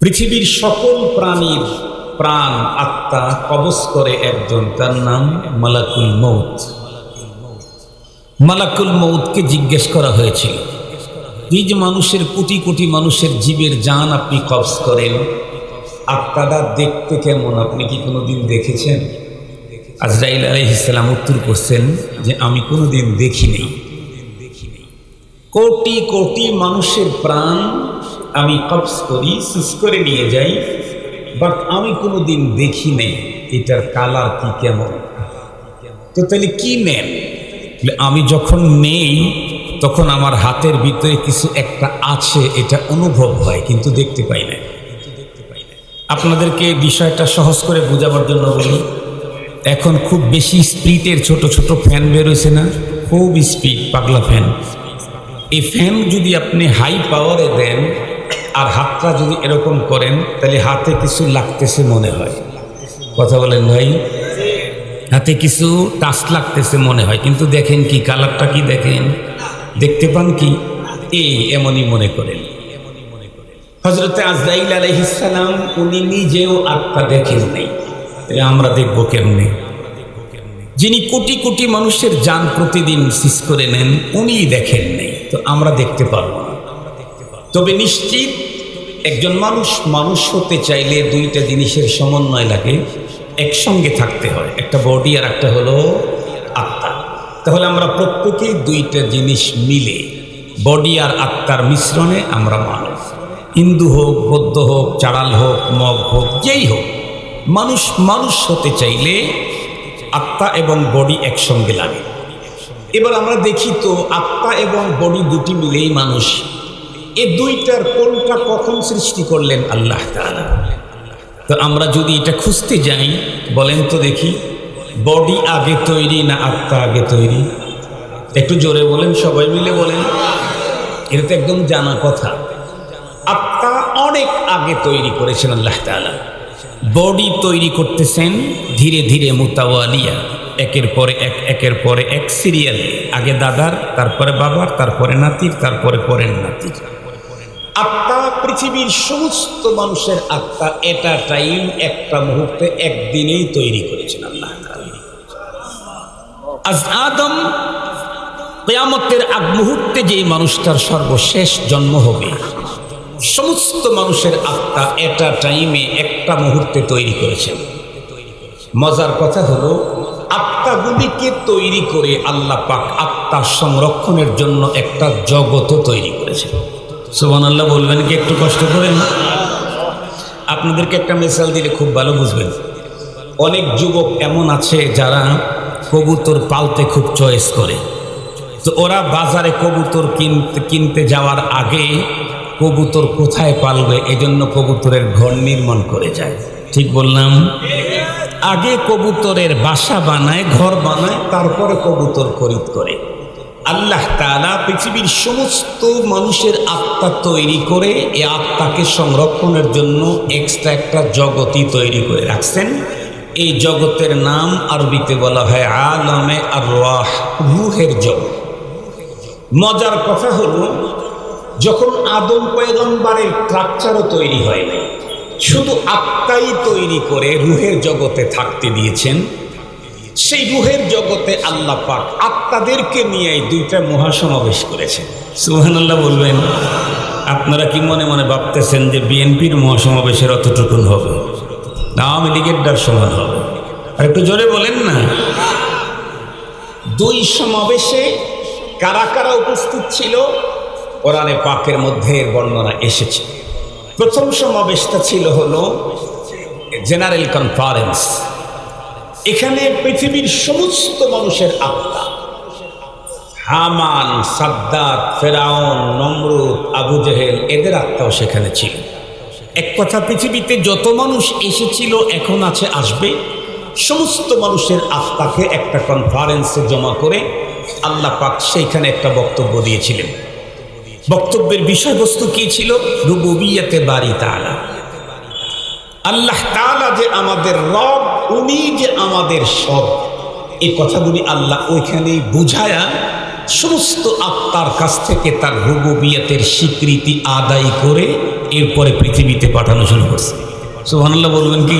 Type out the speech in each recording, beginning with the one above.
পৃথিবীর সকল প্রাণীর প্রাণ আত্মা কবজ করে একজন, তার নাম মালাকুল মৌত মালাকুল মৌতকে জিজ্ঞেস করা হয়েছিল যে মানুষের কোটি কোটি মানুষের জীবের যান আপনি কবজ করেন, আত্মাটা দেখতে কেমন? আপনি কি কোনোদিন দেখেছেন? আজরাইল আলহিসাম উত্তর করছেন যে, আমি কোনোদিন দেখিনি। কোটি কোটি মানুষের প্রাণ আমি কবজ করি, সুস করে নিয়ে যাই। বাট আমি কোনোদিন দেখি নেই এটার কালার কি কেমন। তো তাহলে কি নেন? আমি যখন নেই, তখন আমার হাতের ভিতরে কিছু একটা আছে, এটা অনুভব হয়, কিন্তু দেখতে পাই না। আপনাদেরকে বিষয়টা সহজ করে বোঝাবার জন্য বলি, এখন খুব বেশি স্পিডের ছোট ছোট ফ্যান বেরোয়েছে না, খুব স্পিড, পাগলা ফ্যান। এই ফ্যান যদি আপনি হাই পাওয়ারে দেন আর হাতটা যদি এরকম করেন, তাহলে হাতে কিছু লাগতেছে মনে হয়। কথা বলেন ভাই? হাতে কিছু টাচ লাগতেছে মনে হয়। কিন্তু দেখেন কি, কালারটা কি দেখেন? দেখতে পান কি? এই এমনই মনে করেন। হজরতে আজরাইল আলহিসাম উনি নিজেও আত্মা দেখেন নেই। আমরা দেখব কেমনে? যিনি কোটি কোটি মানুষের যান প্রতিদিন সিস করে নেন, উনিই দেখেন নেই। তো আমরা দেখতে পারব না। তবে নিশ্চিত একজন মানুষ মানুষ হতে চাইলে দুইটা জিনিসের সমন্বয় লাগে। একসঙ্গে থাকতে হয়, একটা বডি আর একটা হলো আত্মা। তাহলে আমরা প্রত্যেকেই দুইটা জিনিস মিলে বডি আর আত্মার মিশ্রণে আমরা মানুষ। হিন্দু হোক, বৌদ্ধ হোক, চাড়াল হোক, মগ হোক, যেই হোক, মানুষ মানুষ হতে চাইলে আত্মা এবং বডি একসঙ্গে লাগে। এবার আমরা দেখি তো, আত্মা এবং বডি দুটি মিলেই মানুষ এ দুইটার কোনটা কখন সৃষ্টি করলেন আল্লাহ তো আমরা যদি এটা খুঁজতে যাই, বলেন তো দেখি, বডি আগে তৈরি না আত্মা আগে তৈরি? একটু জোরে বলেন, সবাই মিলে বলেন। এটা তো একদম জানা কথা। আত্মা অনেক আগে তৈরি করেছেন আল্লাহ তাআলা। বডি তৈরি করতেছেন ধীরে ধীরে মোতাওয়ালিয়া, একের পরে এক, একের পরে এক সিরিয়াল। আগে দাদার, তারপরে বাবার, তারপরে নাতির, তারপরে পরের নাতির। আত্মা পৃথিবীর সমস্ত মানুষের আত্মা এটা টাইম একটা মুহূর্তে একদিনেই তৈরি করেছেন আল্লাহ। আজ আদম কেয়ামতের আগ মুহূর্তে যেই মানুষটার সর্বশেষ জন্ম হবে, সমস্ত মানুষের আত্মা এটা টাইমে একটা মুহূর্তে তৈরি করেছেন মজার কথা হলো, আত্মাগুলিকে তৈরি করে আল্লাহ পাক আত্মা সংরক্ষণের জন্য একটা জগৎও তৈরি করেছেন সুবান আল্লাহ বলবেন কি একটু কষ্ট করেন? আপনাদেরকে একটা মিসাল দিলে খুব ভালো বুঝবেন। অনেক যুবক এমন আছে যারা কবুতর পালতে খুব চয়েস করে। তো ওরা বাজারে কবুতর কিনতে কিনতে যাওয়ার আগে কবুতর কোথায় পালবে? এজন্য কবুতরের ঘর নির্মাণ করে যায়। ঠিক বললাম? আগে কবুতরের বাসা বানায়, ঘর বানায়, তারপরে কবুতর খরিদ করে। আল্লাহ তাআলা পৃথিবীর সমস্ত মানুষের আত্মা তৈরি করে এই আত্মাকে সংরক্ষণের জন্য এক্সট্রা একটা জগতই তৈরি করে রাখছেন। এই জগতের নাম আরবিতে বলা হয় আলমে আর রাহ রুহের জগৎ। মজার কথা হলো, যখন আদম পয়গম্বরের ট্রাকচারও তৈরি হয় শুধু আত্মাই তৈরি করে রুহের জগতে থাকতে দিয়েছেন সেই রুহের জগতে আল্লাহ পাক আত্মাদেরকে নিয়ে দুইটা মহাসমাবেশ করেছেন। সুবহানাল্লাহ বলবেন আপনারা কি মনে মনে ভাবতেছেন যে বিএনপির মহাসমাবেশের অতটুকুন হবে? না আওয়ামী লীগের ডার সমান হবে। আর একটু জোরে বলেন না। দুই সমাবেশে কারা কারা উপস্থিত ছিল? কোরআনে পাকের মধ্যে এর বর্ণনা এসেছে। প্রথম সমাবেশটা ছিল হলো জেনারেল কনফারেন্স। এখানে পৃথিবীর সমস্ত মানুষের আত্মা হামান, সাদ্দাত, ফেরাউন, নমরুদ, আবু জেহেল, এদের আত্মাও সেখানে ছিল। এক কথা, পৃথিবীতে যত মানুষ এসেছিল, এখন আছে, আসবে। সমস্ত মানুষের আত্মাকে একটা কনফারেন্সে জমা করে আল্লাহ পাক সেইখানে একটা বক্তব্য দিয়েছিলেন। বক্তব্যের বিষয়বস্তু কি ছিল? রুবুবিয়াতে বাড়ি তালা। আল্লাহ তাআলা যে আমাদের রব উনি যে আমাদের সব, এই কথাগুলি আল্লাহ ওইখানেই বুঝায়া সমস্ত আত্মার কাছ থেকে তার রুবুবিয়াতের স্বীকৃতি আদায় করে এরপরে পৃথিবীতে পাঠানো শুরু করছে। সুবহানাল্লাহ বলবেন কি?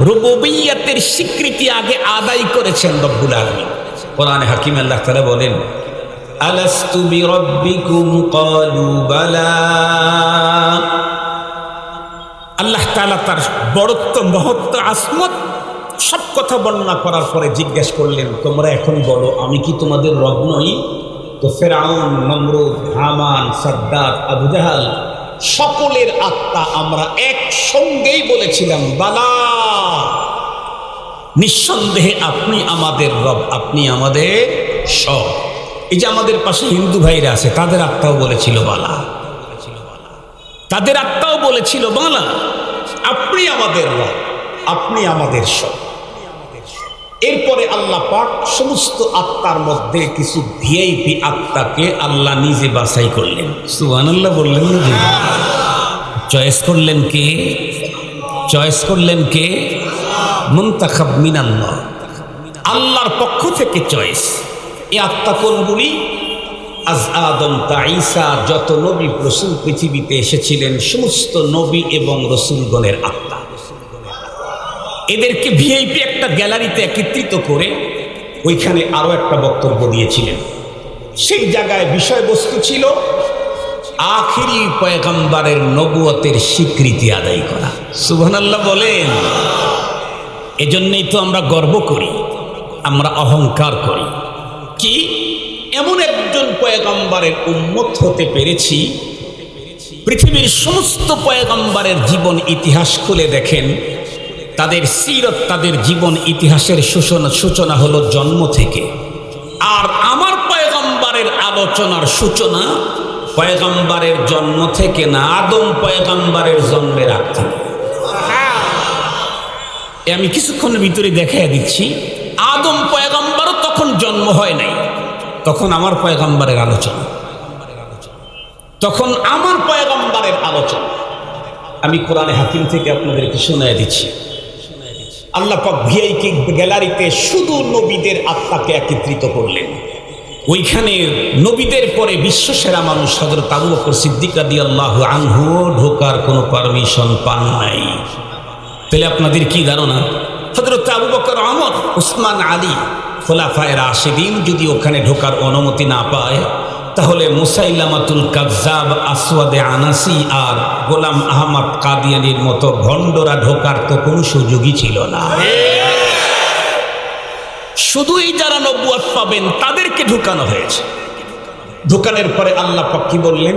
রুবুবিয়াতের স্বীকৃতি আগে আদায় করেছেন রব্বুল আলামিন। কোরআনে হাকিম আল্লাহ তাআলা বলেন, আলাস্তু বিরাব্বিকুম? ক্বালু বালা। আল্লাহ তালা তার বড়ত্ব, মহত্ব, আসমত সব কথা বর্ণনা করার পরে জিজ্ঞেস করলেন, তোমরা এখন বলো, আমি কি তোমাদের রব নই? তো ফেরাউন, নমরুদ, হামান, সাদ্দাত, আবুজাহাল সকলের আত্মা আমরা একসঙ্গেই বলেছিলাম, বালা, নিঃসন্দেহে আপনি আমাদের রব, আপনি আমাদের সব। এই যে আমাদের পাশে হিন্দু ভাইরা আছে, তাদের আত্মাও বলেছিল, বালা। তাদের আত্মাও বলেছিল, বালা, আপনি আমাদের রব, আপনি আমাদের সব। এরপরে আল্লাহ পাক সমস্ত আত্মার মধ্যে কিছু ভিআইপি আত্মাকে আল্লাহ নিজে বাছাই করলেন। সুহান আল্লাহ বললেন চয়েস করলেন কে? চয়েস করলেন কে? মুন্তাখাব মিনাল্লাহ। আল্লাহর পক্ষ থেকে চয়েস। এই আত্মা কোনগুলি? আজ আদম তা ঈসা যত নবী রসুল পৃথিবীতে এসেছিলেন, সমস্ত নবী এবং রসুলগণের আত্মা। এদেরকে ভিআইপি একটা গ্যালারিতে একত্রিত করে ওইখানে আরও একটা বক্তব্য দিয়েছিলেন। সেই জায়গায় বিষয়বস্তু ছিল আখিরি পয়গম্বরের নবুয়তের স্বীকৃতি আদায় করা। সুবহানাল্লাহ বলেন, এজন্যই তো আমরা গর্ব করি, আমরা অহংকার করি। কি? এমন একজন পয়গম্বরের উন্মত হতে পেরেছি, পৃথিবীর সমস্ত পয়গম্বরের জীবন ইতিহাস খুলে দেখেন। তাদের সিরত, তাদের জীবন ইতিহাসের সূচনা সূচনা হলো জন্ম থেকে। আর আমার পয়গম্বরের আলোচনার সূচনা পয়গম্বরের জন্ম থেকে না, আদম পয়গম্বরের জন্মের আগ থেকে। আমি কিছুক্ষণের ভিতরে দেখাই দিচ্ছি, আদম পয়গম্বরও তখন জন্ম হয় নাই। তখন আমার পয়গম্বরের আলোচনা। তখন আমার পয়গম্বরের আলোচনা। আমি কোরআনে হাকিম থেকে আপনাদেরকে শোনায় দিচ্ছি। আল্লাহ পাক ভিআইকে গ্যালারিতে শুধু নবীদের আত্মাকে একত্রিত করলেন। ওইখানে নবীদের পরে বিশ্বসেরা মানুষ হজরত আবু বকর সিদ্দিক রাদি আল্লাহ আনহু ঢোকার কোনো পারমিশন পান নাই। তাহলে আপনাদের কি ধারণা? হজরত আবু বকর আমর উসমান, আলী খোলাফায় রাশেদিন যদি ওখানে ঢোকার অনুমতি না পায়, তাহলে মুসাইলামাতুল কাজাব আসওয়াদে আনাসি আর গোলাম আহমদ কাদিয়ানির মতো ভণ্ডরা ঢোকার তো কোনো সুযোগই ছিল না। শুধুই যারা নব্বুয়াত পাবেন তাদেরকে ঢুকানো হয়েছে। ঢুকানোর পরে আল্লাহ পাক কি বললেন?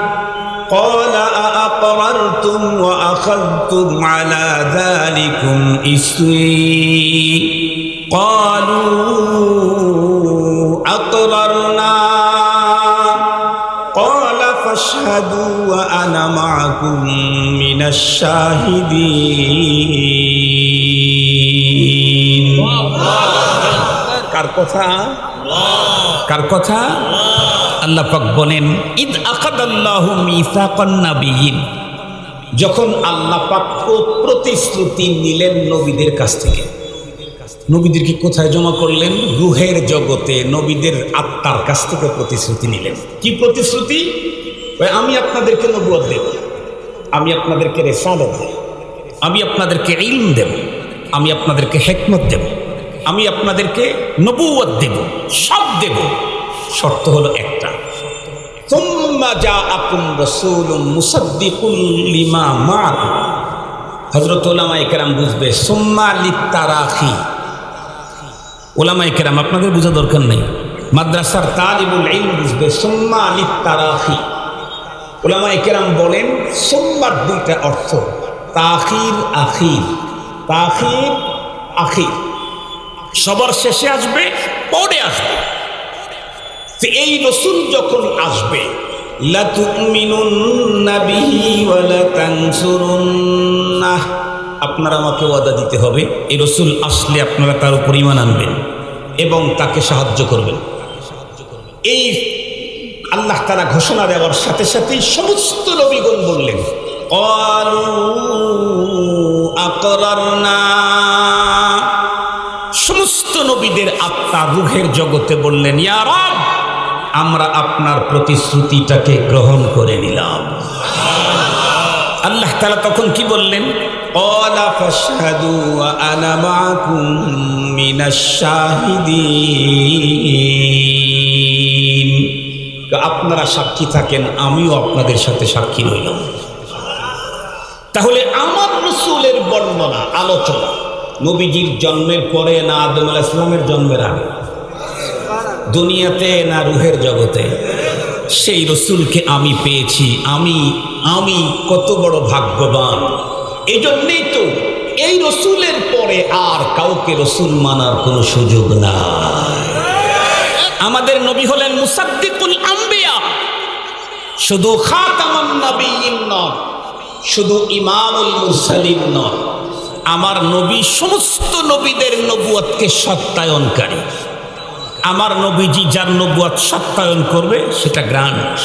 قال أأقررتم وأخذتم على ذلكم إسري قالوا أقررنا قال فاشهدوا وأنا معكم من الشاهدين কার কথা কার কথা আল্লাহ পাক বলেন ঈদ আকাদাল্লাহু মিসাকান নাবিয়িন যখন আল্লাহ প্রতিশ্রুতি নিলেন নবীদের কাছ থেকে। নবীদেরকে কোথায় জমা করলেন? জগতে নবীদের আত্মার কাছ থেকে প্রতিশ্রুতি নিলেন। কি প্রতিশ্রুতি? আমি আপনাদেরকে নবুয়ত দেব। আমি আপনাদেরকে দেব। আমি আপনাদেরকে ইলম দেব। আমি আপনাদেরকে হেকমত দেব। আমি আপনাদেরকে নবুয়ত দেব। সব দেব। শর্ত হলো একটা। হজরত বুঝবে লিত্তারাখি। আপনাদের বোঝা দরকার নেই। মাদ্রাসার তালিবুল ইলম বুঝবে, সোম্মা লিত্তারাখি। ওলামা একরাম বলেন, সোম্মার দুইটা অর্থ, তাখির আখির। তাখির আখির। সবার শেষে আসবে, পরে আসবে। তো এই রসুল যখন আসবে আপনারা আমাকে ওয়াদা দিতে হবে, এই রসুল আসলে আপনারা তার উপর ইমান আনবেন এবং তাকে সাহায্য করবেন এই আল্লাহ তারা ঘোষণা দেওয়ার সাথে সাথেই সমস্ত নবীগণ বললেন। সমস্ত নবীদের আত্মা রুহের জগতে বললেন, ইয়া রব আমরা আপনার প্রতিশ্রুতিটাকে গ্রহণ করে নিলাম। আল্লাহ তালা তখন কি বললেন? আপনারা সাক্ষী থাকেন আমিও আপনাদের সাথে সাক্ষী রইলাম। তাহলে আমার রসুলের বর্ণনা আলোচনা নবীজির জন্মের পরে না আদম আলাহ ইসলামের জন্মের আগে? দুনিয়াতে না রুহের জগতে। সেই রসুলকে আমি পেয়েছি, আমি আমি কত বড় ভাগ্যবান। এই জন্যেই তো এই রসুলের পরে আর কাউকে রসুল মানার কোনো সুযোগ নাই। আমাদের নবী হলেন মুসাদ্দিকুল আম্বিয়া। শুধু খাতামান নবীন নন, শুধু ইমামুল মুরসালিন নন, আমার নবী সমস্ত নবীদের নবুয়তকে সত্যায়নকারী। আমার নবীজি যার নবুয়াত সত্যায়ন করবে, সেটা গ্রান্ড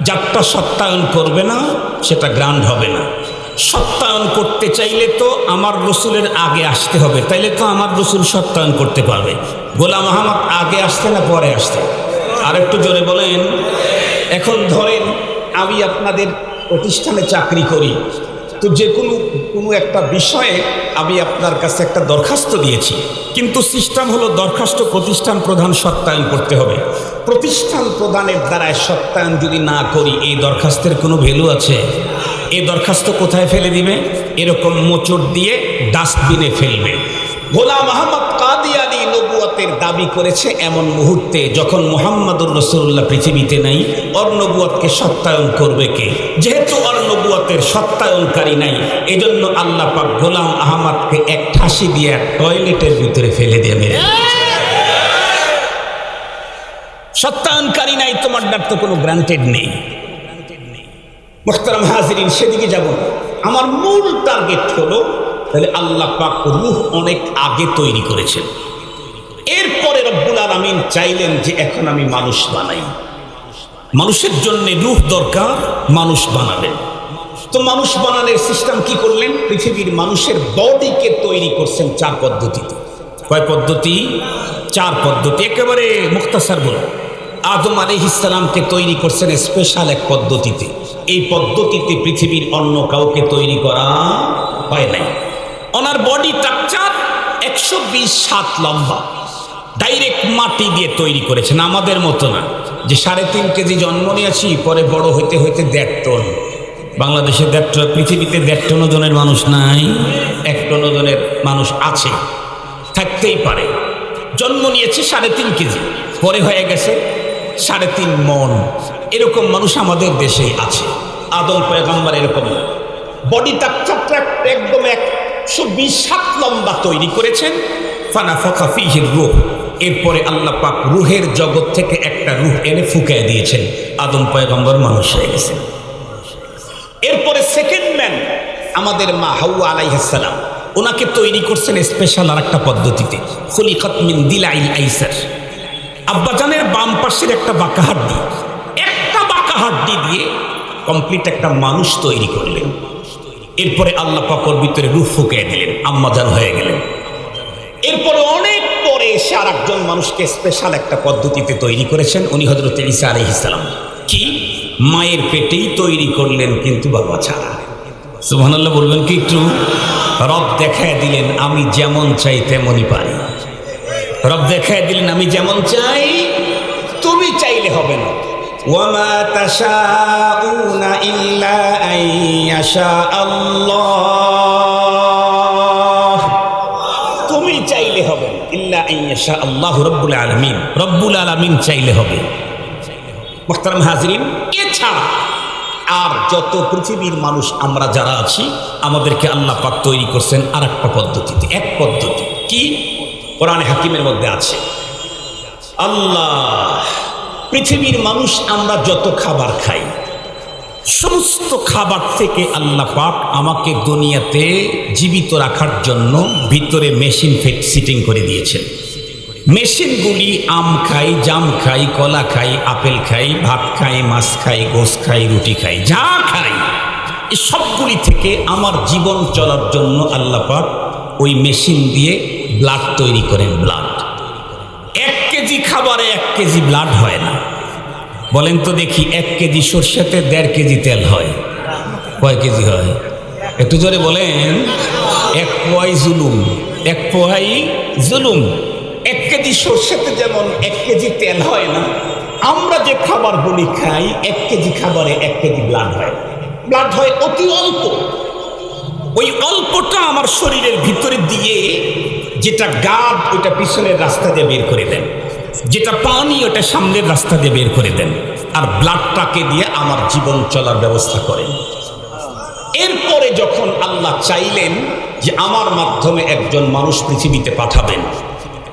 যারটা সত্যায়ন করবে না, সেটা গ্রান্ড হবে না। সত্যায়ন করতে চাইলে তো আমার রসুলের আগে আসতে হবে, তাইলে তো আমার রসুল সত্যায়ন করতে পারবে। গোলাম আহমদ আগে আসতে না পরে আসতে? আর একটু জোরে বলেন। এখন ধরেন, আমি আপনাদের প্রতিষ্ঠানে চাকরি করি। তো যে কোনো কোনো একটা বিষয়ে আমি আপনার কাছে একটা দরখাস্ত দিয়েছি। কিন্তু সিস্টেম হলো দরখাস্ত প্রতিষ্ঠান প্রধান সত্যায়ন করতে হবে। প্রতিষ্ঠান প্রদানের দ্বারায় সত্যায়ন যদি না করি, এই দরখাস্তের কোনো ভ্যালু আছে? এই দরখাস্ত কোথায় ফেলে দিবে? এরকম মোচড় দিয়ে ডাস্টবিনে ফেলবে। আহমদ কাদিয়ানি নবুয়তের দাবি করেছে এমন মুহূর্তে যখন মোহাম্মদুর রসুল্লাহ পৃথিবীতে নাই অর নবুয়তকে সত্যায়ন করবে কে? যেহেতু অর নবুয়তের সত্যায়নকারী নাই, এজন্য আল্লাহ পাক গোলাম আহমদকে এক ঠাসি দিয়ে টয়লেটের ভিতরে ফেলে মেরে সত্যায়নকারী নাই তোমার ডাক তো কোনো গ্রান্টেড নেই। মোখতারাম হাজিরিন, সেদিকে যাব। আমার মূল টার্গেট হলো, তাহলে আল্লাহ পাক রুহ অনেক আগে তৈরি করেছেন। এরপরে রব্বুল আলমিন চাইলেন যে এখন আমি মানুষ বানাই। মানুষের জন্য রুহ দরকার, মানুষ বানালেন তো মানুষ বানানোর সিস্টেম কি করলেন? পৃথিবীর মানুষের বডিকে তৈরি করছেন চার পদ্ধতিতে। কয় পদ্ধতি? চার পদ্ধতি। একেবারে মুক্তাসার বলো আদম আলিহিসালামকে তৈরি করছেন স্পেশাল এক পদ্ধতিতে। এই পদ্ধতিতে পৃথিবীর অন্য কাউকে তৈরি করা হয় নাই। ওনার বডি স্ট্রাকচার একশো বিশ সাত লম্বা। ডাইরেক্ট মাটি দিয়ে তৈরি করেছেন, আমাদের মতো না। যে সাড়ে তিন কেজি জন্ম নিয়েছি, পরে বড় হইতে হইতে দেড় টন। বাংলাদেশে দেড় টন, পৃথিবীতে দেড় টন ওজনের মানুষ নাই, এক টন ওজনের মানুষ আছে, থাকতেই পারে। জন্ম নিয়েছে সাড়ে তিন কেজি, পরে হয়ে গেছে সাড়ে তিন মন। এরকম মানুষ আমাদের দেশে আছে। আদল পয়গম্বর এরকম বডি স্ট্রাকচারটা একদম একশো বিশ লম্বা তৈরি করেছেন। ফানা ফখা ফিহির রুহ। এরপরে আল্লাহ পাক রুহের জগৎ থেকে একটা রুহ এনে ফুকায় দিয়েছেন। আদম পয়গম্বর মানুষ হয়ে গেছে। এরপরে সেকেন্ড ম্যান আমাদের মা হাউয়া আলাইহাসালাম ওনাকে তৈরি করছেন স্পেশাল আর একটা পদ্ধতিতে। খলিকত মিন দিলাইল আইসার। আব্বাজানের বাম পাশের একটা বাঁকা হাড্ডি। একটা বাঁকা হাড্ডি দিয়ে কমপ্লিট একটা মানুষ তৈরি করলেন। এরপরে আল্লাহ পাকর ভিতরে রুফ ফুকিয়ে দিলেন। আম্মাজান হয়ে গেলেন। এরপরে অনেক এসে আর একজন মানুষকে স্পেশাল একটা পদ্ধতিতে তৈরি করেছেন উনি হজরত ইসা আলহিসাম কি? মায়ের পেটেই তৈরি করলেন কিন্তু বাবা ছাড়া। সুবহানাল্লাহ বলবেন কি একটু? রব দেখায় দিলেন আমি যেমন চাই তেমনই পারি। রব দেখায় দিলেন আমি যেমন চাই তুমি চাইলে হবে না। ওয়ামা তাশাউনা ইল্লা আন ইয়াশা আল্লাহ। ইয়াশা আল্লাহ রব্বুল আলামিন। রব্বুল আলামিন চাইলে হবে। মোহতারাম হাজরিন, এছাড়া আর যত পৃথিবীর মানুষ আমরা যারা আছি, আমাদেরকে আল্লাহ পাক তৈরি করছেন আর একটা পদ্ধতিতে। এক পদ্ধতি। কি? কোরআনে হাকিমের মধ্যে আছে। আল্লাহ, পৃথিবীর মানুষ আমরা যত খাবার খাই, সমস্ত খাবার থেকে আল্লাহ পাক আমাকে দুনিয়াতে জীবিত রাখার জন্য ভিতরে মেশিন ফিট, সিটিং করে দিয়েছেন। মেশিনগুলি আম খাই, জাম খাই, কলা খাই, আপেল খাই, ভাত খাই, মাছ খাই গোস খাই, রুটি খাই, যা খাই সবগুলি থেকে আমার জীবন চলার জন্য আল্লাহ পাক ওই মেশিন দিয়ে ব্লাড তৈরি করেন ব্লাড এক কেজি খাবারে এক কেজি ব্লাড হয় না। বলেন তো দেখি, এক কেজি সর্ষেতে দেড় কেজি তেল হয়। কয় কেজি হয়? একটু জোরে বলেন। এক পোয়াই জুলুম, এক পোহাই জুলুম। এক কেজি সর্ষেতে যেমন এক কেজি তেল হয় না, আমরা যে খাবারগুলি খাই, এক কেজি খাবারে এক কেজি ব্লাড হয়। ব্লাড হয় অতি অল্প। ওই অল্পটা আমার শরীরের ভিতরে দিয়ে যেটা গাদ ওটা পিছনের রাস্তা দিয়ে বের করে দেন। যেটা পানি ওটা সামনের রাস্তা দিয়ে বের করে দেন। আর ব্লাডটাকে দিয়ে আমার জীবন চলার ব্যবস্থা করেন। এরপরে যখন আল্লাহ চাইলেন যে আমার মাধ্যমে একজন মানুষ পৃথিবীতে পাঠাবেন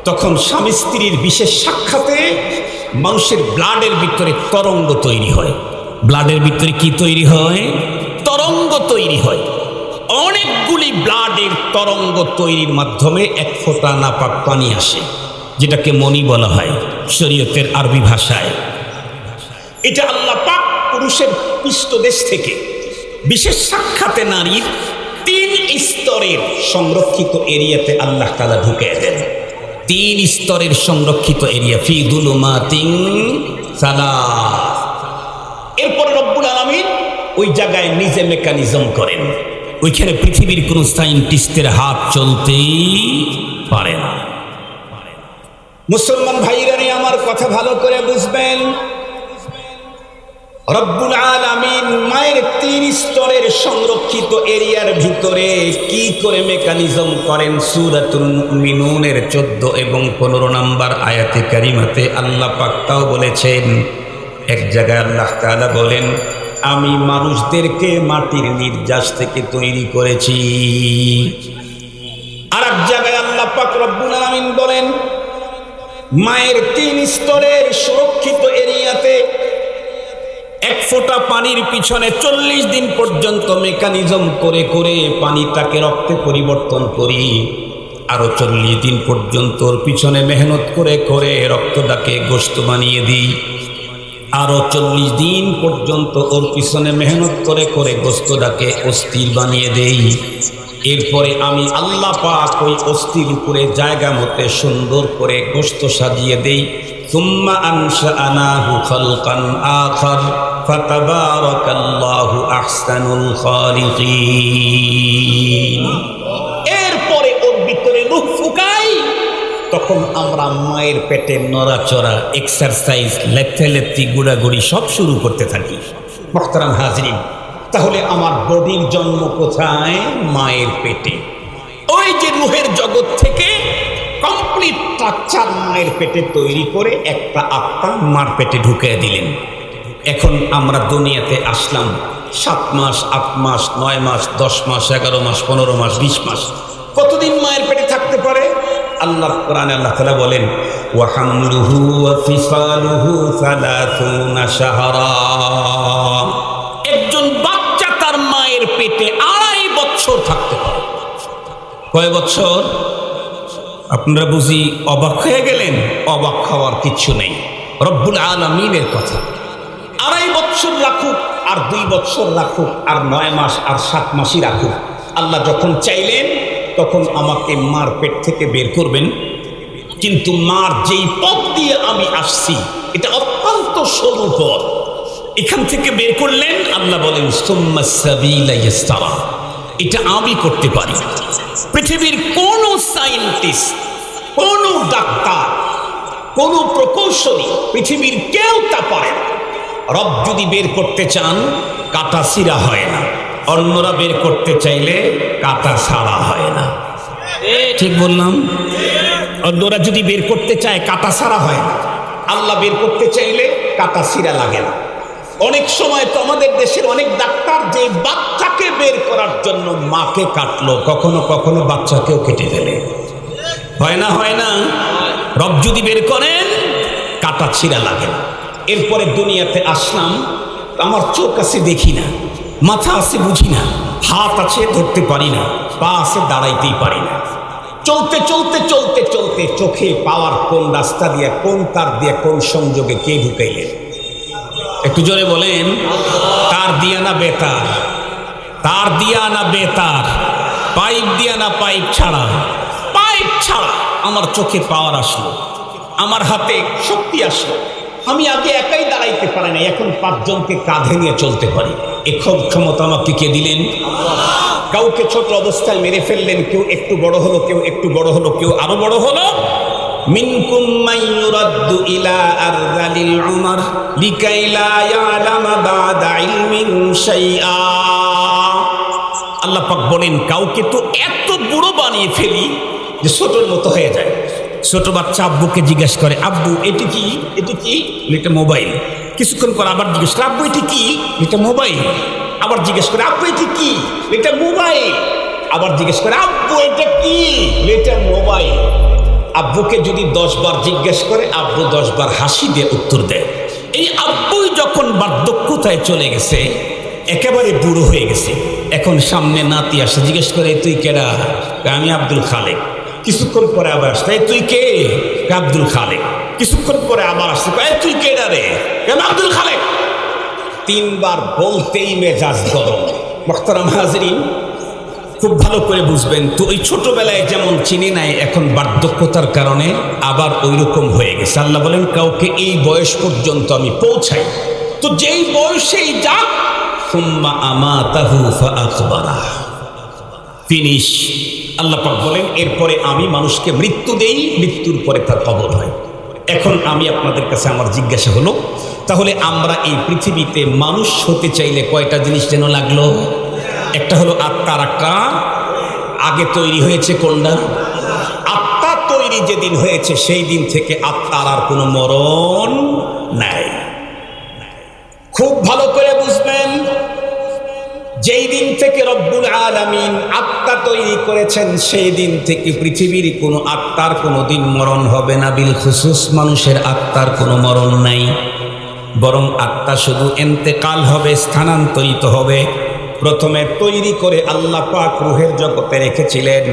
তখন স্বামী স্ত্রীর বিশেষ সাক্ষাতে মানুষের ব্লাডের ভিতরে তরঙ্গ তৈরি হয়। ব্লাডের ভিতরে কি তৈরি হয়? তরঙ্গ তৈরি হয়। অনেকগুলি ব্লাডের তরঙ্গ তৈরির মাধ্যমে এক ফোঁটা নাপাক পানি আসে, যেটাকে মনি বলা হয় শরীয়তের আরবি ভাষায়। এটা আল্লাহ পাক পুরুষের পৃষ্ঠদেশ থেকে বিশেষ সাক্ষাতে নারীর তিন স্তরের সংরক্ষিত এরিয়াতে আল্লাহ তালা ঢুকে দেন। তিন স্তরের সংরক্ষিত এরিয়া ফি দুলুমা তিন সালা এরপর রব্বুল আলমিন ওই জায়গায় নিজে মেকানিজম করেন। ওইখানে পৃথিবীর কোনো সাইন্টিস্টের হাত চলতেই পারে না। মুসলমান ভাইরানি আমার কথা ভালো করে বুঝবেন। রব্বুল আলামিন মায়ের তিন স্তরের সংরক্ষিত এরিয়ার ভিতরে কি করে মেকানিজম করেন সুরাতুল মিনুনের চোদ্দ এবং পনেরো নম্বর আয়াতে কারিমাতে আল্লাহ পাক্তাও বলেছেন, এক জায়গায় আল্লাহ তাআলা বলেন, আমি মানুষদেরকে মাটির নির্যাস থেকে তৈরি করেছি। আর এক জায়গায় আল্লাহ পাক রব্বুল আলামিন বলেন, মায়ের তিন স্তরের সুরক্ষিত এক ফোঁটা পানির পিছনে চল্লিশ দিন পর্যন্ত মেকানিজম করে করে পানিটাকে রক্তে পরিবর্তন করি। আরও চল্লিশ দিন পর্যন্ত ওর পিছনে মেহনত করে করে রক্তটাকে গোস্ত বানিয়ে দিই। আরও চল্লিশ দিন পর্যন্ত ওর পিছনে মেহনত করে করে গোস্তটাকে অস্থির বানিয়ে দেই। এরপরে আমি আল্লাহ পাক ওই অস্থির উপরে জায়গা মতে সুন্দর করে গোস্ত সাজিয়ে দেই। সুম্মা আনসা আনাহু খলকান আখর, ফতাবারাকাল্লাহু আহসানুল খালিকিন। এরপরে ওর ভিতরে রূহ ফুকাই, তখন আমরা মায়ের পেটে নড়াচড়া এক্সারসাইজ লেথালেথি গুড়াগুড়ি সব শুরু করতে থাকি। মোহতারাম হাজরিন তাহলে আমার বডির জন্ম কোথায়? মায়ের পেটে। ওই যে রুহের জগৎ থেকে কমপ্লিট স্ট্রাকচার মায়ের পেটে তৈরি করে একটা আত্মা মার পেটে ঢুকে দিলেন। এখন আমরা দুনিয়াতে আসলাম সাত মাস, আট মাস, নয় মাস, দশ মাস, এগারো মাস, পনেরো মাস, বিশ মাস। কতদিন মায়ের পেটে থাকতে পারে? আল্লাহ কোরআনে আল্লাহ তালা বলেন একজন কয় বছর? আপনারা বুঝি অবাক হয়ে গেলেন? অবাক হওয়ার কিচ্ছু নেই। রব্বুল আলমিনের কথা। আড়াই বছর রাখুক, আর দুই বছর রাখুক, আর নয় মাস, আর সাত মাসই রাখুক। আল্লাহ যখন চাইলেন, তখন আমাকে মার পেট থেকে বের করবেন। কিন্তু মার যেই পথ দিয়ে আমি আসছি, এটা অত্যন্ত সরু পথ। এখান থেকে বের করলেন, আল্লাহ বলেন, সুম্মা সাবিলা। এটা আমি করতে পারি। পৃথিবীর কোন সায়েন্টিস্ট কোন ডাক্তার, কোন প্রকৌশলী পৃথিবীর কেউ তা পারে না। রব যদি বের করতে চান, কাটা সিরা হয় না। অন্যরা বের করতে চাইলে কাটা সারা হয় না। ঠিক বললাম? অন্যরা যদি বের করতে চায়, কাটা সারা হয় না। আল্লাহ বের করতে চাইলে কাটা সিরা লাগে না। অনেক সময় তো আমাদের দেশের অনেক ডাক্তার যে বাচ্চাকে বের করার জন্য মাকে কাটলো, কখনো কখনো বাচ্চাকেও কেটে ফেলে। হয় না হয় না? রব যদি বের করেন, কাটা ছিঁড়া লাগে এরপরে দুনিয়াতে আসলাম, আমার চোখ আছে দেখি না, মাথা আছে বুঝি না, হাত আছে ধরতে পারি না, পা আছে দাঁড়াইতেই পারি না। চলতে চলতে চলতে চলতে চোখে পাওয়ার কোন রাস্তা দিয়ে, কোন তার দিয়ে, কোন সংযোগে কে ঢুকাইলেন? একটু জোরে বলেন, তার দিয়া না বেতার, তার দিয়া না বেতার, পাইপ দিয়া না পাইপ ছাড়া পাইপ ছাড়া আমার চোখে পাওয়ার আসলো, আমার হাতে শক্তি আসলো। আমি আগে একাই দাঁড়াইতে পারি না এখন পাঁচজনকে কাঁধে নিয়ে চলতে পারি। এক্ষম ক্ষমতা আমাকে কে দিলেন? কাউকে ছোট অবস্থায় মেরে ফেললেন, কেউ একটু বড় হলো, কেউ একটু বড় হলো, কেউ আরও বড় হলো। মিনকুম মান ইউরাদ্দু ইলা আরযালিল উমর লিকাই লা ইয়ালামা বাদা ইলমিন শাইআ। আল্লাহ পাক বলেন, কাউকে তো এত বুড়ো বানিয়ে ফেলি যে ছোটর মতো হয়ে যায়। ছোট বাচ্চা আব্বুকে জিজ্ঞেস করে, আব্বু, এটি কি? এটি কি? এটা মোবাইল। কিছুক্ষণ পর আবার জিজ্ঞেস করে, আব্বু, এটি কি? এটা মোবাইল। আবার জিজ্ঞেস করে, আব্বু, এটি কি? এটা মোবাইল। আবার জিজ্ঞেস করে, আব্বু, এটা কি? এটা মোবাইল। আব্বুকে যদি দশ বার জিজ্ঞেস করে আব্বু দশ বার হাসি দিয়ে উত্তর দেয়। এই আব্বুই যখন বার্ধক্যতায় চলে গেছে একেবারে বুড়ো হয়ে গেছে। এখন সামনে নাতি আসে জিজ্ঞেস করে তুই কয়, আমি আব্দুল খালেক। কিছুক্ষণ পরে আবার "এই তুই কে? আব্দুল খালেক। কিছুক্ষণ পরে আবার "এই তুই কেডা রে? আব্দুল খালেক। তিনবার বলতেই মেজাজ গরম। মোখতারাম হাজরিন খুব ভালো করে বুঝবেন। তো ওই ছোটবেলায় যেমন চিনি নাই, এখন বার্ধক্যতার কারণে আবার ওই রকম হয়ে গেছে। আল্লাহ বলেন, কাউকে এই বয়স পর্যন্ত আমি পৌঁছাই তো যেই বয়সেই যাক, সুম্মা আমাতাহু ফাআকবারা ফিনিশ আল্লাহ পাক বলেন, এরপরে আমি মানুষকে মৃত্যু দেই, মৃত্যুর পরে তার কবর হয়। এখন আমি আপনাদের কাছে আমার জিজ্ঞাসা হলো, তাহলে আমরা এই পৃথিবীতে মানুষ হতে চাইলে কয়টা জিনিস যেন লাগল? একটা হলো আত্মার একটা আগে তৈরি হয়েছে কোনটা? আত্মা তৈরি যেদিন হয়েছে, সেই দিন থেকে আত্মার আর কোনো মরণ নাই। খুব ভালো করে বুঝবেন। যেই দিন থেকে রব্বুল আলামিন আত্মা তৈরি করেছেন, সেই দিন থেকে পৃথিবীর কোনো আত্মার কোনো দিন মরণ হবে না। বিল খুসুস মানুষের আত্মার কোনো মরণ নাই। বরং আত্মা শুধু এন্তেকাল হবে, স্থানান্তরিত হবে। প্রথমে তৈরি করে আল্লাহ পাক রুহের জগতে রেখেছিলেন।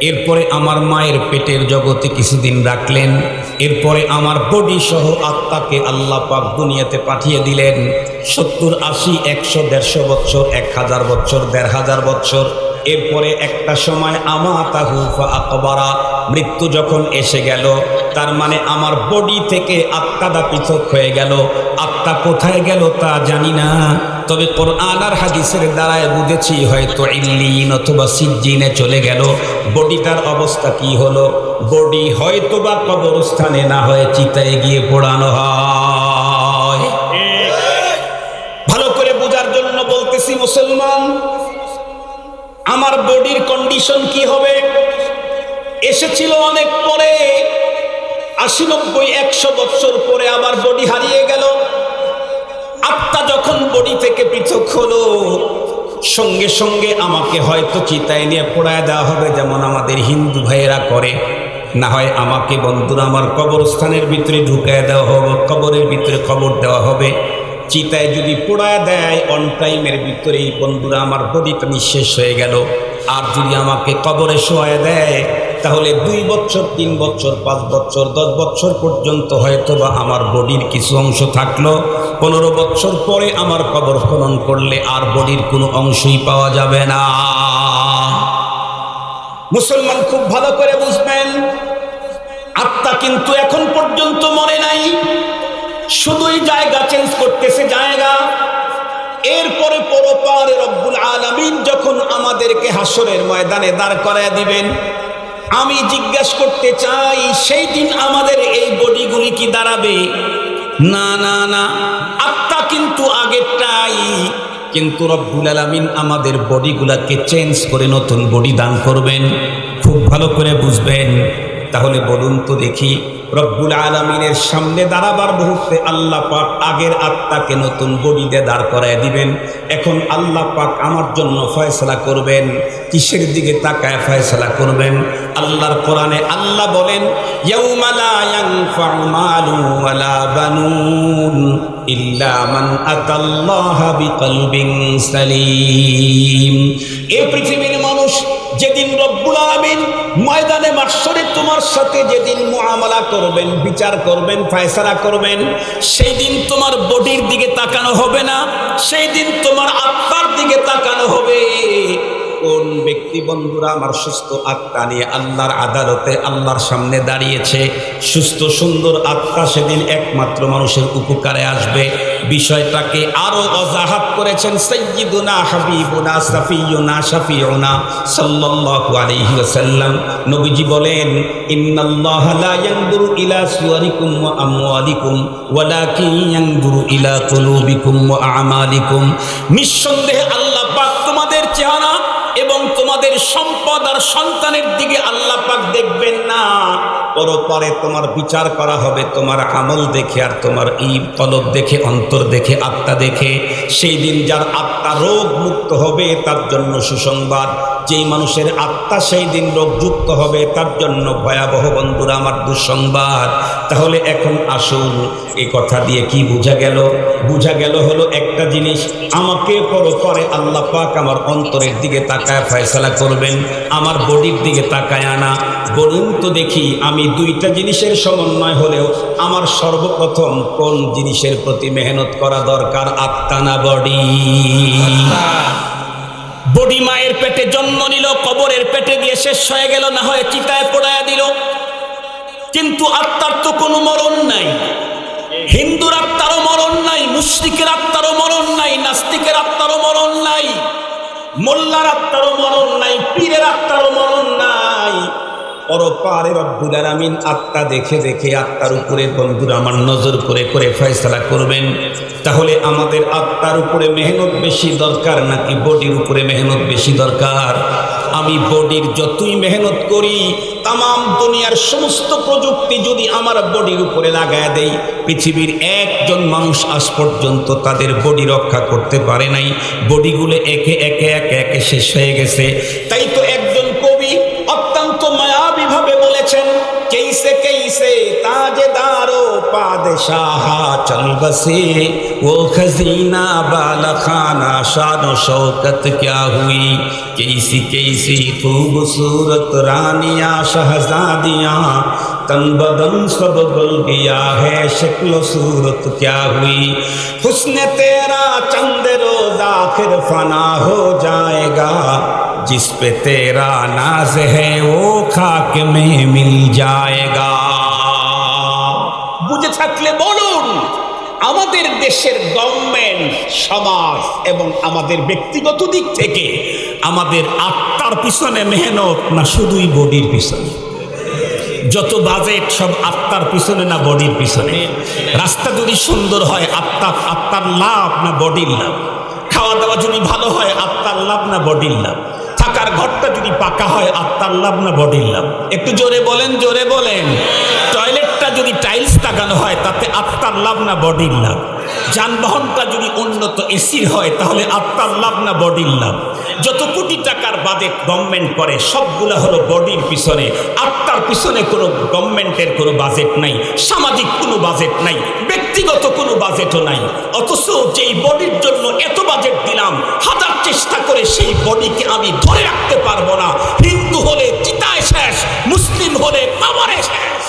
এরপরে আমার মায়ের পেটের জগতে কিছুদিন রাখলেন। এরপরে আমার বডি সহ আত্মাকে আল্লাহ পাক দুনিয়াতে পাঠিয়ে দিলেন। সত্তর, আশি, একশো, দেড়শো বছর এক হাজার বছর দেড় হাজার বছর এরপরে একটা সময় আমা তাহুফা আকবরা, মৃত্যু যখন এসে গেল, তার মানে আমার বডি থেকে আত্মাটা পৃথক হয়ে গেল। আত্মা কোথায় গেল তা জানি না। তবে কোরআন আর হাদিসের দ্বারায় বুঝেছি, হয়তো ইল্লিন অথবা সিজ্জিনে চলে গেল। বডিটার অবস্থা কি হলো? বডি হয়তো বা কবরস্থানে না হয়ে চিতায় গিয়ে পোড়ানো হয়। ভালো করে বোঝার জন্য বলতেছি, মুসলমান, আমার বডির কন্ডিশন কি হবে? এসেছিল অনেক পরে আশি নব্বই একশো বছর পরে আমার বডি হারিয়ে গেল। আত্মা যখন বডি থেকে পৃথক হলো সঙ্গে সঙ্গে আমাকে হয়তো চিতায় নিয়ে পোড়ায় দেওয়া হবে, যেমন আমাদের হিন্দু ভাইয়েরা করে। না হয় আমাকে বন্ধুরা আমার কবরস্থানের ভিতরে ঢুকায় দেওয়া হবে কবরের ভিতরে খবর দেওয়া হবে। চিতায় যদি পোড়ায় দেয় অন টাইমের ভিতরেই বন্ধুরা আমার বডিটা নিঃশেষ হয়ে গেল। আর যদি আমাকে কবরে শোয়ায় দেয় তাহলে দুই বছর, তিন বছর, পাঁচ বছর, দশ বছর পর্যন্ত হয়তো বা আমার বডির কিছু অংশ থাকল। পনেরো বছর পরে আমার কবর খনন করলে আর বডির কোনো অংশই পাওয়া যাবে না। মুসলমান খুব ভালো করে বুঝবেন, আত্মা কিন্তু এখন পর্যন্ত মরে নাই। শুধুই জায়গা চেঞ্জ করতেছে জায়গা। এরপরে পরপারে রব্বুল আলামিন যখন আমাদেরকে হাসরের ময়দানে দাঁড় করায় দিবেন আমি জিজ্ঞেস করতে চাই, সেই দিন আমাদের এই বডিগুলি কি দাঁড়াবে? না না না। আত্মা কিন্তু আগেরটাই। কিন্তু রব্বুল আলামিন আমাদের বডিগুলাকে চেঞ্জ করে নতুন বডি দান করবেন। খুব ভালো করে বুঝবেন। তাহলে বলুন তো দেখি, রব্বুল আলমিনের সামনে দাঁড়াবার মুহূর্তে আল্লাহ পাক আগের আত্মাকে নতুন বডিতে দাঁড় করায় দিবেন। এখন আল্লাহ পাক আমার জন্য ফয়সলা করবেন, কিসের দিকে তাকায় ফয়সলা করবেন? আল্লাহর কোরআনে আল্লাহ বলেন এই পৃথিবীর যেদিন রব্বুল আলামিন ময়দানে মাসরে তোমার সাথে যেদিন মুআমালা করবেন, বিচার করবেন, ফয়সালা করবেন সেই দিন তোমার বডির দিকে তাকানো হবে না সেই দিন তোমার আত্মার দিকে তাকানো হবে। কোন ব্যক্তি বন্ধুরা আমার সুস্থ আত্মা নিয়ে আল্লাহর আদালতে আল্লাহর সামনে দাঁড়িয়েছে, সুস্থ সুন্দর আত্মা সেদিন একমাত্র মানুষের উপকারে আসবে। বিষয়টাকে আরও অজাহাত করেছেন সৈয়দুনা হাবিবুনা সাফিউনা শাফিউনা সাল্লাল্লাহু আলাইহি ওয়াসাল্লাম। নবীজি বলেন, ইন্নাল্লাহ লা ইয়ানজুরু ইলা সুওয়ারিকুম ওয়া আমওয়ালিকুম, ওয়ালাকিন ইয়ানজুরু ইলা কুলুবিকুম ওয়া আমালিকুম। নিঃসন্দেহে সম্পদ আর সন্তানের দিকে আল্লাহ পাক দেখবেন না। পরপরে তোমার বিচার করা হবে, তোমার আমল দেখে আর তোমার এই কলব দেখে, অন্তর দেখে, আত্মা দেখে। সেই দিন যার আত্মা রোগ মুক্ত হবে, তার জন্য সুসংবাদ। যেই মানুষের আত্মা সেই দিন রোগযুক্ত হবে, তার জন্য ভয়াবহ বন্ধুরা আমার দুঃসংবাদ। তাহলে এখন আসুন এ কথা দিয়ে কি বোঝা গেল? বোঝা গেল হলো একটা জিনিস, আমাকে পরপরে আল্লাহ পাক আমার অন্তরের দিকে তাকায়, ফয়সলা করবেন। আমার বডির দিকে তাকায় আনা বলুন তো দেখি, আমি দুইটা জিনিসের সমন্বয় হলেও আমার সর্বপ্রথম কোন জিনিসের প্রতি মেহনত করা দরকার? আত্মা না বডি? বডি মায়ের পেটে জন্ম নিল, কবরের পেটে গিয়ে শেষ হয়ে গেল, না হয় চিতায় পড়ায় দিল। কিন্তু আত্মার তো কোনো মরণ নাই। হিন্দুর আত্মারও মরণ নাই মুসলিকের আত্মারও মরণ নাই, নাস্তিকের আত্মারও মরণ নাই, মোল্লার আত্মারও মরণ নাই, পীরের আত্মারও মরণ নাই। পরপারে রব্বুল আলামিন আত্মা দেখে দেখে আত্মার উপরে বন্ধুরা আমার নজর করে করে ফয়সালা করবেন। তাহলে আমাদের আত্মার উপরে মেহনত বেশি দরকার নাকি বডির উপরে মেহনত বেশি দরকার? আমি বডির যতই মেহনত করি তাম দুনিয়ার সমস্ত প্রযুক্তি যদি আমার বডির উপরে লাগায় দেই, পৃথিবীর একজন মানুষ আজ পর্যন্ত তাদের বডি রক্ষা করতে পারে নাই। বডিগুলো একে একে একে একে শেষ হয়ে গেছে। তাই তো একজন बादशाह चल बसे। वो खजीना बाला खाना शान शौकत क्या हुई? कैसी कैसी खूबसूरत रानियाँ, शहजादियाँ। तन बदन सब बल गया है, शक्ल सूरत क्या हुई? हुस्न तेरा चंद रोज आखिर फना हो जाएगा। जिस पे तेरा नाज है, वो खाक में मिल जाएगा। আমাদের দেশের গভর্নমেন্ট সমাজ এবং আমাদের ব্যক্তিগত দিক থেকে আমাদের আত্মার পিছনে মেহনত না শুধুই বডির পিছনে? যত বাজেট সব আত্মার পিছনে না বডির পিছনে? রাস্তা যদি সুন্দর হয় আত্মা আত্মার লাভ না বডির লাভ? খাওয়া দাওয়া যদি ভালো হয়, আত্মার লাভ না বডির লাভ? থাকার ঘরটা যদি পাকা হয়, আত্মার লাভ না বডির লাভ? একটু জোরে বলেন জোরে বলেন। টয়লেটটা যদি টাইলস লাগানো হয়, তাতে আত্মার লাভ না বডির লাভ? যানবাহনটা যদি উন্নত এসির হয়, তাহলে আত্মার লাভ না বডির লাভ? যত কোটি টাকার বাজেট গভর্নমেন্ট করে, সবগুলো হলো বডির পিছনে। আত্মার পিছনে কোনো গভর্নমেন্টের কোনো বাজেট নাই, সামাজিক কোনো বাজেট নাই, ব্যক্তিগত কোনো বাজেটও নাই। অথচ যেই বডির জন্য এত বাজেট দিলাম, হাজার চেষ্টা করে সেই বডিকে আমি ধরে রাখতে পারব না। হিন্দু হলে চিতায় শেষ, মুসলিম হলে কবরে শেষ।